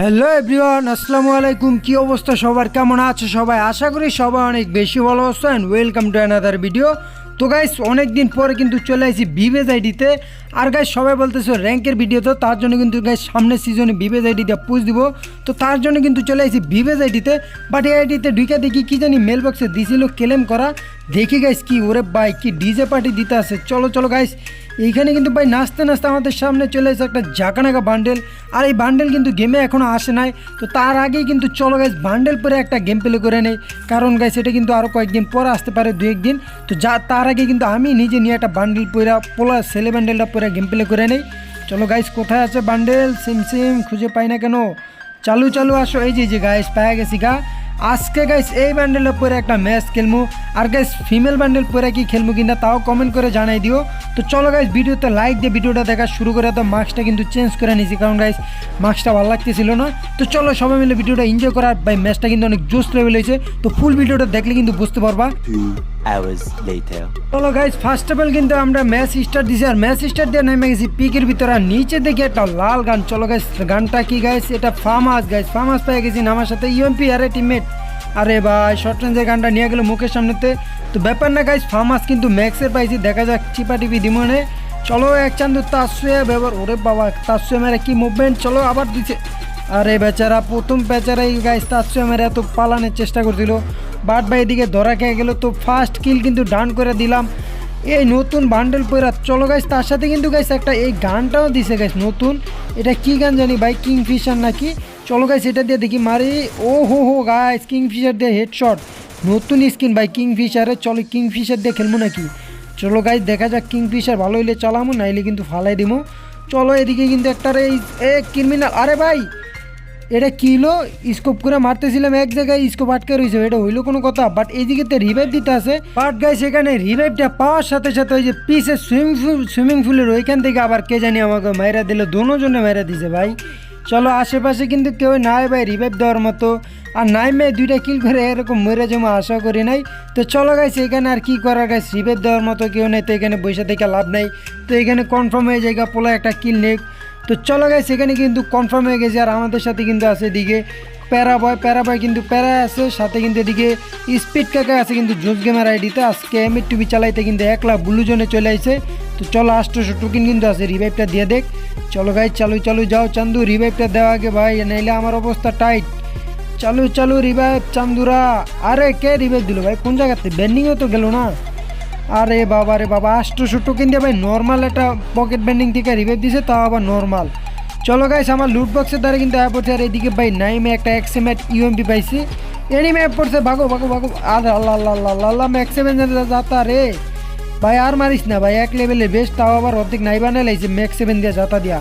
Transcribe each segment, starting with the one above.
Hello everyone আসসালামু আলাইকুম কি অবস্থা সবার? কেমন আছে সবাই? আশা করি সবাই অনেক বেশি ভালো আছো and welcome to another video তো গাইস অনেক দিন পরে কিন্তু চলে আসি বিবেজ আইডিতে আর গাইস সবাই বলতেছো র্যাঙ্কের ভিডিও তো, তার জন্য কিন্তু গাইস সামনের সিজনে বিবেজ আইডিতে পুষ দিব। তো তার জন্য কিন্তু চলে আসি বিবেজ আইডিতে বাট এই আইডিতে ঢুকে দেখি কি জানি মেলবক্সে দিছিল ক্লেম করা। দেখি গাইস কি ওরে ভাই, কি ডিজে পার্টি দিতে আসে। চলো চলো গাইস এইখানে কিন্তু ভাই নাচতে নাচতে আমাদের সামনে চলে এসে একটা জাকানাকা বান্ডেল আর এই বান্ডেল কিন্তু গেমে এখনও আসে নাই। তো তার আগেই কিন্তু চলো গাইস বান্ডেল পরে একটা গেম প্লে করে নেই। কারণ গাইস এটা কিন্তু আরও কয়েকদিন পরে আসতে পারে, দু একদিন। তো যা, তার আগে কিন্তু আমি নিজে নিয়ে একটা বান্ডেল পরে পোলা ছেলে বান্ডেলটা পরে গেম প্লে করে নেই। চলো গাইস কোথায় আছে বান্ডেল সিম সিম খুঁজে পাই না কেন। চালু চালু আসো। এই যে যে গাইস পায়ে গেছি গা। আজকে গাইস এই ব্যান্ডেলের পরে একটা ম্যাচ খেলব আর গাইস ফিমেল ব্যান্ডেল পরে কি খেলব কিনা তাও কমেন্ট করে জানাই দিও। তো চলো গাইস ভিডিওতে লাইক দিয়ে ভিডিওটা দেখা শুরু করে তো মাস্কটা কিন্তু চেঞ্জ করে নিয়েছি কারণ গাইস মাস্কটা ভালো লাগতেছিল না। তো চলো সবাই মিলে ভিডিওটা এনজয় করার, ভাই ম্যাচটা কিন্তু অনেক জোস লেভেল হয়েছে। তো ফুল ভিডিওটা দেখলে কিন্তু বুঝতে পারবা। Hours later. চলো গাইস ফার্স্ট অফ অল কিন্তু আমরা ম্যাচ স্টার্ট দিছি আর ম্যাচ স্টার্ট দিয়ে নেমে গেছি পিকের ভিতরে আর নিচে দেখি একটা লাল গান। চলো গাইস গানটা কি গাইস এটা ফার্মাস গাইস ফার্মাস পেয়ে গেছি আমার সাথে। ইউএমপি আরে টিমমেট আরে ভাই শর্ট রেঞ্জের গানটা নিয়ে গেল মুখের সামনেতে। তো ব্যাপার না গাইস ফার্মাস কিন্তু ম্যাক্সের পাইছি। দেখা যাক চিপা টিপি দিমনে। চলো এক চান্দু তাসুয়ে ব্যবহার। ওরে বাবা, তাসুয়ে মেরে কি মুভমেন্ট চলো আবার দিছে। আরে বেচারা, প্রথম বেচারাই গাইস তাসুয়ে মেরে এত পালানোর চেষ্টা করছিল। বাট ভাই এদিকে ধরা খেয়ে গেল, তো ফার্স্ট কিল কিন্তু ডান করে দিলাম। এই নতুন বান্ডেল পয়রা চলো গাইস তার সাথে কিন্তু গাইস একটা এই গানটাও দিছে গাইস নতুন। এটা কি গান জানি ভাই কিংফিশার নাকি? চলো গাইস এটা দিয়ে দেখি, মারি। ও হো হো গাইস কিংফিশার দিয়ে হেডশট নতুন স্কিন ভাই কিংফিশারে চলো কিংফিশার দিয়ে খেলব নাকি? চলো গাইস দেখা যাক কিংফিশার ভালো হইলে চালামো, নাইলে কিন্তু ফালাই দিমো। চলো এদিকে কিন্তু একটা এই এ ক্রিমিনাল আরে ভাই! এটা কিলো স্কোপ করে মারতেছিলাম, এক জায়গায় স্কোপ আটকে রয়েছে এটা হইল কোনো কথা। বাট এইদিকে তো রিভাইভ দিতে আছে। বাট গাই সেখানে রিভাইভটা পাওয়ার সাথে সাথে ওই যে পিসে সুইমিং পুল সুইমিং পুলের ওইখান থেকে আবার কে জানি আমাকে মাইরা দিল জনে মাইরা দিছে ভাই। চলো, আশেপাশে কিন্তু কেউ নাই ভাই রিভাইভ দেওয়ার মতো। আর নাই মেয়ে দুইটা কিল করে এরকম মরে জমা আশা করি নাই। তো চলো গাইছে এখানে আর কি করার গাছ রিভাইভ দেওয়ার মতো কেউ নেই, তো এখানে বসে থেকে লাভ নেই। তো এখানে কনফার্ম হয়ে জায়গা পোলা একটা কিল নেই তো চলো গাই সেখানে কিন্তু কনফার্ম হয়ে গেছে আর আমাদের সাথে কিন্তু আছে এদিকে প্যারা বয় প্যারা বয় কিন্তু প্যারা আছে, সাথে কিন্তু এদিকে স্পিড কাকা আছে কিন্তু জোস গেমার আইডিতে আজকে এমএ টিভি চালাইতে কিন্তু একলা ব্লু জোনে চলে আসে তো চলো আষ্টশো টোকেন কিন্তু আছে রিভাইভটা দিয়ে দেখ। চলো গাই চালু চালু যাও। চান্দু রিভাইভটা দেওয়া আগে ভাই, নাইলে আমার অবস্থা টাইট চালু চালু রিভাইভ চান্দুরা। আরে কে রিভাইভ দিল ভাই? কোন জায়গাতে? ব্যান্ডিংও তো গেল না। আরে বাবা রে বাবা আষ্টশো টোকেন দিয়ে ভাই নর্মাল একটা পকেট বেন্ডিং থেকে রিভাইভ দিছে, তাও আবার নর্মাল চলো গাইস আমার লুট বক্সের দ্বারা কিন্তু অ্যাপ পড়ছে আর এদিকে ভাই নাইমে একটা এক্সএমএট ইউএমপি পাইছি। এনি ম্যাপ পড়ছে, ভাগো ভাগো ভাগো। আর আল্লাহ আল্লাহ আল্লাহ আল্লাহ আল্লাহ ম্যাক্স সেভেন যাতা রে। ভাই, আর মারিস না ভাই, এক লেভেলে বেশ তাও আবার অর্ধেক নাই বানাই লাইছে ম্যাক্স সেভেন দিয়ে যাতা দিয়া।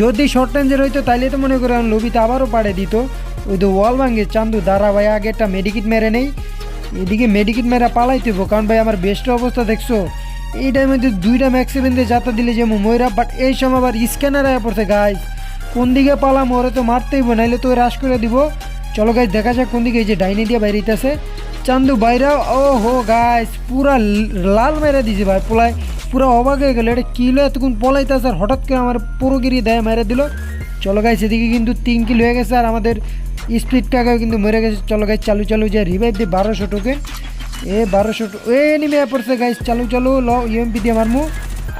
যদি শর্ট রেঞ্জের হইতো, তাইলে তো মনে করেন লবিতে আবারও পাড়ে দিত। ওই তো ওয়াল ভাঙ্গে চান্দু, দাঁড়া ভাই, আগে একটা মেডিকিট মেরে নেই। এদিকে মেডিকিট মেরা পালাই তুইব, কারণ ভাই আমার বেস্ট অবস্থা দেখছ। এই টাইমে তো দুইটা ম্যাক্স সেভেন দিয়ে যাতা দিলে যে ময়রা বাট এই সময় আবার স্ক্যানার আয়া পড়ছে গাইজ কোন দিকে পালাম, ওরে তো মারতেই নাইলে তো রাশ করে দিব। চলো গাইজ দেখা যাক কোন দিকে এই যে ডাইনি দিয়ে বাইরিতেছে চান্দু বাইরা ও হো গাইজ পুরা লাল মেরে দিছে ভাই, পোলায়। পুরা অবাক হয়ে গেল, এটা কিলো এতক্ষণ পলাইতেছে, আর হঠাৎ করে আমার পুরো গিরি দেয় মেরে দিল। চলো গাইজ এদিকে কিন্তু তিন কিলো হয়ে গেছে, আর আমাদের স্পিড টাকাও কিন্তু মরে গেছে। চলো গাইজ চালু চালু যে রিভাইভ দিয়ে বারোশো টোকে এ বারোশো এ নিমে পড়ছে গাইজ চালু চালু, ল ইউএমপি দিয়ে মারমু।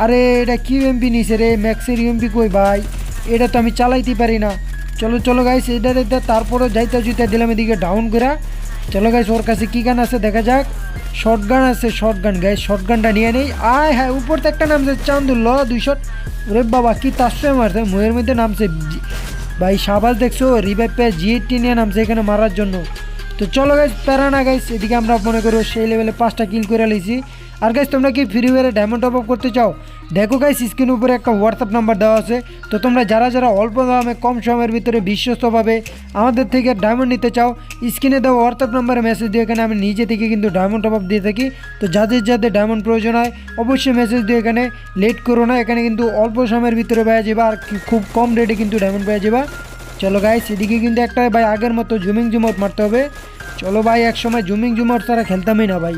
আরে এটা কি ইউএমপি নিছে রে? ম্যাক্সের ইউএমপি কই ভাই? এটা তো আমি চালাইতে পারি না। চলো চলো গাইস এটা এটা তারপরে যাইতে জুইতে দিলাম এদিকে ডাউন করে। চলো গাইস ওর কাছে কী গান আছে দেখা যাক। শর্ট গান আছে শর্ট গান গাইস শর্ট গানটা নিয়ে নেই। আয় হ্যাঁ উপর তো একটা নামছে, চান্দু, ল দুই শট ওরে বাবা, কি তার মারছে, ময়ের মধ্যে নামছে। ভাই সাবাস দেখছ? রিভাইভ পেয়ে জিএটি নিয়ে নামছে এখানে মারার জন্য। তো চলো গাইস প্যারা না গাইস এদিকে আমরা মনে করো সেই লেভেলে পাঁচটা কিল করে লিছি আর গাইস তোমরা কি ফ্রি ফায়ারে ডায়মন্ড টপ আপ করতে চাও? দেখো গাইস স্ক্রিন উপরে একটা হোয়াটসঅ্যাপ নাম্বার দেওয়া আছে। তো তোমরা যারা যারা অল্প দামে কম সময়ের ভিতরে বিশ্বস্তভাবে আমাদের থেকে ডায়মন্ড নিতে চাও স্ক্রিনে দেওয়া হোয়াটসঅ্যাপ নাম্বারে মেসেজ দিয়ে এখানে আমি নিজে থেকে কিন্তু ডায়মন্ড টপ আপ দিয়ে থাকি। তো যাদের যাদের ডায়মন্ড প্রয়োজন হয়, অবশ্যই মেসেজ দিয়ে এখানে লেট করো না, এখানে কিন্তু অল্প সময়ের ভিতরে পেয়ে যাবা আর খুব কম রেটে কিন্তু ডায়মন্ড পেয়ে যাবা। চলো গাইস এদিকে কিন্তু একটা ভাই আগের মতো জুমিং জুমট মারতে হবে। চলো ভাই এক সময় জুমিং জুমট ছাড়া খেলতামই না ভাই।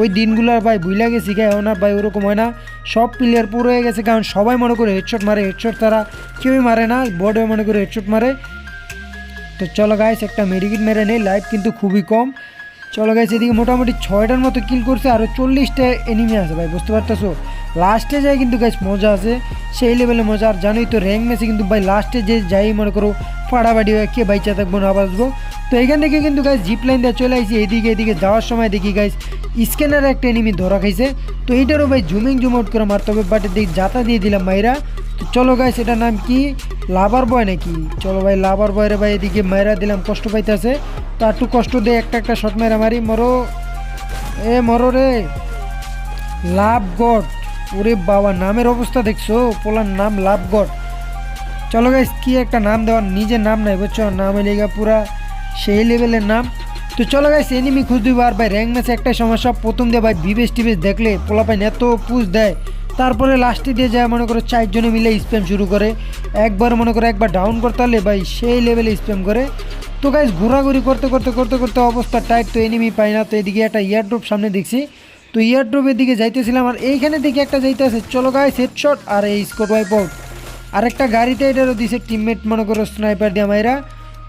ওই দিনগুলো আর ভাই ভুলে গেছি গে, এখন আর ভাই ওরকম হয় না। সব প্লেয়ার পুরো হয়ে গেছে, কারণ সবাই মনে করে হেডশট মারে হেডশট তারা কেউই মারে না বোর্ডে মনে করে হেডশট মারে। তো চলো গাইস একটা মেডিকিট মেরে নেই লাইফ কিন্তু খুবই কম। চলো গাইস এদিকে মোটামুটি ছয়টার মতো কিল করছে আরও চল্লিশটা এনিমি আছে ভাই, বুঝতে পারতেছো? লাস্টে যায় কিন্তু গাইস মজা আছে। সেই লেভেলে মজা। আর জানোই তো র্যাঙ্ক ম্যাচে কিন্তু ভাই লাস্টে যে যাই মনে করো ফাড়াবাড়ি হয়ে কে বাইচা থাকব না বাঁচবো তো এখান থেকে কিন্তু গাইস জিপ লাইন দিয়ে চলে আসছি এদিকে এদিকে যাওয়ার সময় দেখি গাইস স্ক্যানারে একটা এনিমি ধরা খাইছে। তো এইটারও ভাই জুমিং জুম আউট করে মারতে হবে বাট এদিকে যাতা দিয়ে দিলাম মাইরা। তো চলো গাইস এটার নাম কি? লাভার বয় নাকি? চলো ভাই লাভার বয় রে ভাই এদিকে মাইরা দিলাম, কষ্ট পাইতেছে। তো একটু কষ্ট দিয়ে একটা একটা শট মেরা মারি, মরো। এ মরো রে। লাভ গড। ওরে বাবা, নামের অবস্থা দেখছ? পোলার নাম লাভ গড চলো গাইস কি একটা নাম দেওয়ার নিজের নাম নাই, বুঝছ? নাম লেগা পুরা সেই লেভেলের নাম। তো চলো গাইস এনিমি খুঁজ দিব আর ভাই র্যাঙ্ক ম্যাচে একটাই সমস্যা, প্রথম দিয়ে ভাই বিবেশ টিবেশ দেখলে পোলা পাইন এত পুষ দেয়। তারপরে লাস্টে দিয়ে যায়, মনে করো চারজনে মিলে স্প্যাম শুরু করে। একবার মনে করো একবার ডাউন করতে হলে ভাই সেই লেভেলে স্প্যাম করে। তো গাইস ঘোরাঘুরি করতে করতে করতে করতে অবস্থা টাইট তো এনিমি পাই না। তো এদিকে একটা ইয়ারড্রপ সামনে দেখছি। তো ইয়ারড্রপের দিকে যাইতেছিলাম আর এইখানে দিকে একটা যাইতে আছে চলো গাইস হেডশট আর এই স্কোর ওয়াইপ আউট আরেকটা গাড়িতে এটারও দিছে টিমমেট মনে করো স্নাইপার দিয়ে মাইরা।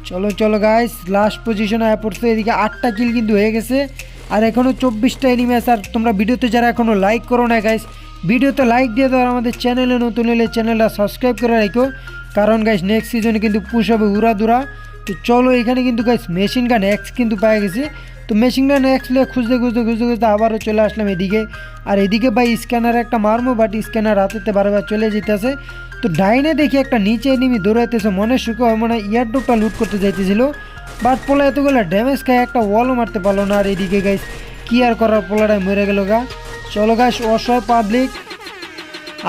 চলো চলো গাইস লাস্ট পজিশনে আয় পড়ছে, এদিকে আটটা কিল কিন্তু হয়ে গেছে। আর এখনও চব্বিশটা এনিমি আছে আর তোমরা ভিডিওতে যারা এখনও লাইক করো না গাইস ভিডিওতে লাইক দিয়ে দাও আর আমাদের চ্যানেলে নতুন হলে চ্যানেলটা সাবস্ক্রাইব করে রাখো। কারণ গাইস নেক্সট সিজনে কিন্তু পুশ হবে উড়া দুরা তো চলো এখানে কিন্তু গাইস মেশিন গান এক্স কিন্তু পাওয়া গেছে। তো মেশিন এক্স লিয়ে খুঁজতে খুঁজতে খুঁজতে খুঁজতে আবারও চলে আসলাম এদিকে। আর এদিকে ভাই স্ক্যানার একটা মারমো বাট স্ক্যানার হাতেতে বারবার চলে যেতেছে। তো ডাইনে দেখি একটা নিচে এনিমি দৌড়াইতেছে, মনে সুখে হয়, মনে ইয়ারডোপটা লুট করতে যাইতেছিল। বাট পোলা এতগুলো ড্যামেজ খায়, একটা ওয়ালও মারতে পারল না। আর এদিকে গাইস কি আর করার পোলাটা মরে গেল গা। চলো গাইস অসহায় পাবলিক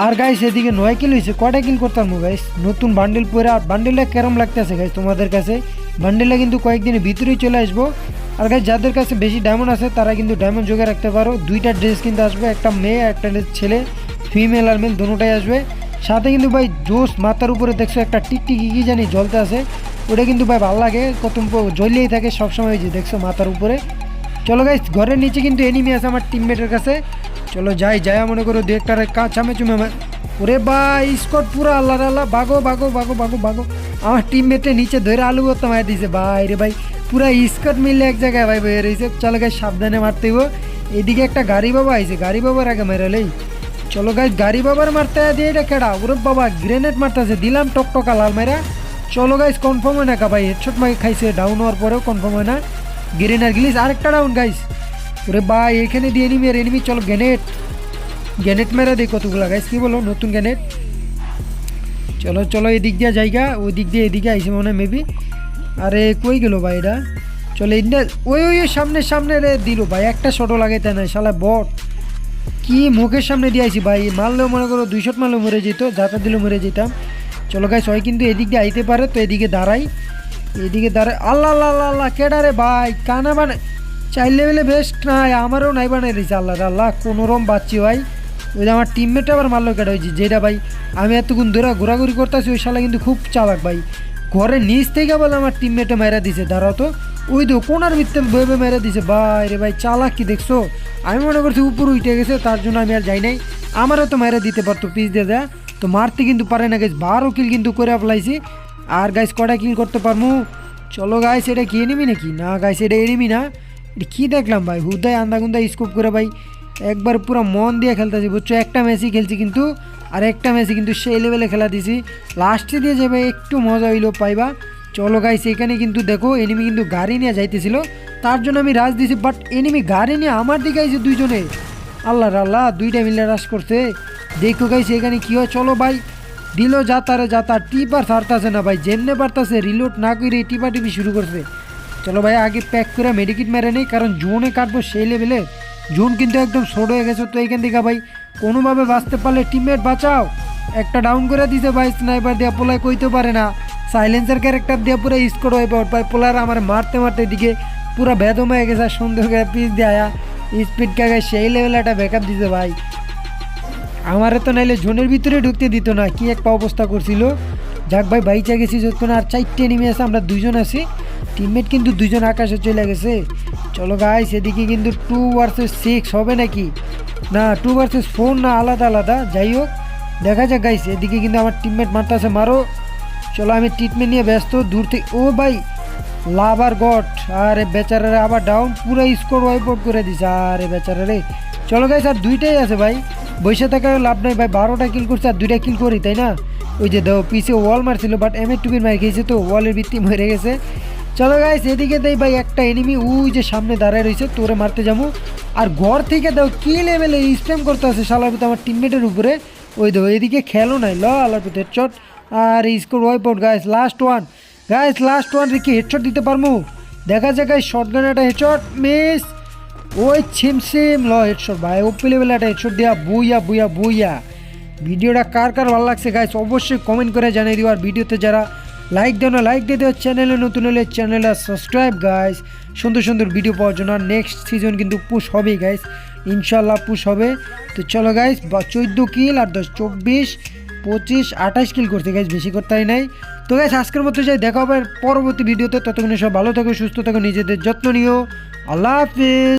আর গাইস এদিকে নয় কিল হয়েছে কয়টা কিল করতাম গাইস নতুন বান্ডেল পরে, আর বান্ডেলটা কেরম লাগতেছে গাইস তোমাদের কাছে? বান্ডেলটা কিন্তু কয়েকদিনের ভিতরেই চলে আসব। আর গাইস যাদের কাছে বেশি ডায়মন্ড আছে, তারা কিন্তু ডায়মন্ড যোগে রাখতে পারো। দুইটা ড্রেস কিন্তু আসবে, একটা মেয়ে একটা ছেলে। ফিমেল আর মেল দুটোটাই আসবে। সাথে কিন্তু ভাই, জোস মাথার উপরে দেখছ একটা টিকটিকি, কি জানি জ্বলতে আছে। ওটা কিন্তু ভাই ভালো লাগে কত জ্বলিয়েই থাকে সবসময় যে দেখছ মাথার উপরে। চলো গাইস ঘরের নিচে কিন্তু এনিমি আছে আমার টিমমেটের কাছে। চলো যাই যাই মনে করো দু একটা কাছামে চুমে ওরে ভাই স্কট পুরো আল্লাহ আল্লাহ। বাগো বাগো বাগো বাগো বাগো আমার টিমমেটে নিচে ধরে আলু মার দিয়েছে ভাই রে ভাই, পুরা স্কট মিললে এক জায়গায় ভাই বের হয়েছে চলো গাই সাবধানে মারতে হইব। এদিকে একটা গাড়ি বাবা আইছে। গাড়ি বাবার আগে মেরালেই চলো গাইস গাড়ি বাবার মারতে দিয়ে এটা কেডা? ওরে বাবা গ্রেনেড মারতেছে। দিলাম টকটকা লাল মেরা চলো গাইস কনফার্ম হয় না কা ভাই? হেডশট মাকে খাইছে। ডাউন হওয়ার পরেও কনফার্ম হয় না। গ্রেনার গিলিস আরেকটা ডাউন গাইস ওরে ভাই, এখানে দিয়ে এনিমি আর এনিমি চলো গ্যানেট গ্যানেট মেরা দিই কতগুলো। গাইস কি বলো? নতুন গ্যানেট? চলো চলো, এদিক দিয়ে জায়গা ওই দিক দিয়ে এদিকে আইসে মনে মেবি আরে, কই গেল ভাই এটা? চলো ওই ওই সামনে সামনে রে, দিল ভাই। একটা শটও লাগাইতে নাই, শালা বট কি মুখের সামনে দিয়ে আইছি ভাই? মারলেও মনে করো, দুই শট মারলেও মরে যেত, যাতা দিলেও মরে যেতাম। চলো গাইস হয় কিন্তু এদিক দিয়ে আইতে পারে, তো এদিকে দাঁড়াই। এদিকে দাঁড়াই। আল্লাহ আল্লাহ আল্লাহ আল্লাহ, কেডা রে ভাই? কানা বানে চাইল লেভেলে বেস্ট নাই, আমারও নাই বানাই দিয়েছে আল্লাহ আল্লাহ কোনোরম বাচ্চি ভাই। ওই যে আমার টিমমেট আবার মারলো কেটে হয়েছে যেটা ভাই, আমি এতক্ষণ ধরে ঘোরাঘুরি করতেছি, ওই শালা কিন্তু খুব চালাক ভাই। ঘরের নিচ থেকে বলে আমার টিমমেটে মেরা দিছে, দাঁড়াও তো। ওই তো কোনার ভিত্তে ভেবে মেরে দিছে, ভাই রে ভাই, চালাক কি দেখছ? আমি মনে করছি উপর উঠে গেছে, তার জন্য আমি আর যাই নাই। আমারও তো মেরে দিতে পারতো পিস দিয়ে দেয়া। তো মারতে কিন্তু পারে না গাইস বারো কিল কিন্তু করে ফেলাইছি। আর গাইস কটা কিল করতে পারব চলো গাইস এটা কি এনিমি নাকি? না গাইস এটা এনিমি না। এটা কী দেখলাম ভাই? হুদায় আন্দা গুন্দা স্কোপ করে ভাই। একবার পুরো মন দিয়ে খেলতেছি, বুঝছ? একটা ম্যাচই খেলছি কিন্তু, আর একটা ম্যাচে কিন্তু সেই লেভেলে খেলা দিছি। লাস্টে দিয়ে যাবে একটু মজা হইল, পাইবা? চলো গাইস এখানে কিন্তু দেখো এনিমি কিন্তু গাড়ি নিয়ে যাইতেছিল। তার জন্য আমি রাজ দিছি বাট এনিমি গাড়ি নিয়ে আমার দিকে আইছে দুইজনে। আল্লাহ আল্লাহ, দুইটা মিলে রাজ করছে। দেখো গাইস এখানে কি হয়? চলো ভাই, দিল যাতারে যাতা টিপার ছাড়তাছে না ভাই, যেমনে পারতাছে রিলোড না করে টিপা টিপি শুরু করছে। চলো ভাই, আগে প্যাক করে মেডিকিট মেরে নেই, কারণ জোনে কাটবো সেই লেভেলে জোন কিন্তু একদম হয়ে গেছে, তো এইখান থেকে ভাই, কোনোভাবে বাঁচতে পারলে টিমমেট বাঁচাও। একটা ডাউন করে দিছে ভাই স্নাইপার দিয়ে, পোলায় কইতে পারে না। সাইলেন্সার ক্যারেক্টার দিয়ে পুরো স্কোর হয়ে পাওয়ার ভাই, পোলার আমার মারতে মারতে এদিকে পুরো বেদম হয়ে গেছে আর সুন্দর করে পিস দেয়া স্পিড কাগে সেই লেভেলে একটা ব্যাকআপ দিছে ভাই। আমারে তো নাইলে জোনের ভিতরে ঢুকতে দিত না, কি একটা অবস্থা করছিল। যাক ভাই, বাইচা গেছি, যতক্ষণ আর চারটে নেমে আছে, আমরা দুজন আছি। টিমমেট কিন্তু দুজন আকাশে চলে গেছে। চলো গাই সেদিকে কিন্তু টু ভার্সেস সিক্স হবে নাকি? না টু ভার্সেস ফোর না, আলাদা আলাদা। যাই হোক, দেখা যাক গাইস এদিকে কিন্তু আমার টিমমেট মারতেছে, মারো। চলো, আমি ট্রিটমেন্ট নিয়ে ব্যস্ত, দূর থেকে ও ভাই লাভ আর গট আরে বেচারারে আবার ডাউন পুরো স্কোর ওয়াইপ আউট করে দিছে। আরে বেচারারে। চলো গাইস আর দুইটাই আছে ভাই। বসে থাকার লাভ নাই ভাই, বারোটা কিল করছে আর দুইটা কিল করি, তাই না? ওই যে দেখো, পিছে ওয়াল মারছিল বাট এম এ টুবির মার খেয়েছে তো ওয়ালের ভিত্তি মরে গেছে। চলো গাইস এদিকে দেই ভাই একটা এনিমি ওই যে সামনে দাঁড়ায় রয়েছে, তোরে মারতে যাব। আর ঘর থেকে দাও কি লেভেলে স্প্যাম করতে আছে শালার আমার টিমমেটের উপরে। ওই দেখো, এদিকে খেলো নাই ল আলার ভিতরে হেডশট আর score wipe out guys last one guys last one রেখে হেডশট দিতে পারব দেখা যায় গাইস শর্ট গান একটা হেডশট মিস ওই ছিম সিম ল হেডশট ভাই ওপি লেভেলে একটা হেডশট দেওয়া বুইয়া বুইয়া বুইয়া। ভিডিওটা কার কার ভালো লাগছে গাইস অবশ্যই কমেন্ট করে জানিয়ে দিও। আর ভিডিওতে যারা লাইক দেও না লাইক দিয়ে দেওয়া চ্যানেলে নতুন হলে চ্যানেলটা সাবস্ক্রাইব গাইস সুন্দর সুন্দর ভিডিও পাওয়ার জন্য নেক্সট সিজন কিন্তু পুশ হবেই গাইস ইনশাল্লাহ পুশ হবে। তো চলো গাইস বা চোদ্দ কিল আর দশ, চব্বিশ, পঁচিশ, আঠাশ কিল করতে গাইস বেশি করতে হয় নাই। তো গাইস আজকের মতো যাই দেখা হবে পরবর্তী ভিডিওতে ততক্ষণে সব ভালো থাকো, সুস্থ থাকো, নিজেদের যত্ন নিও। আল্লাহ হাফিজ।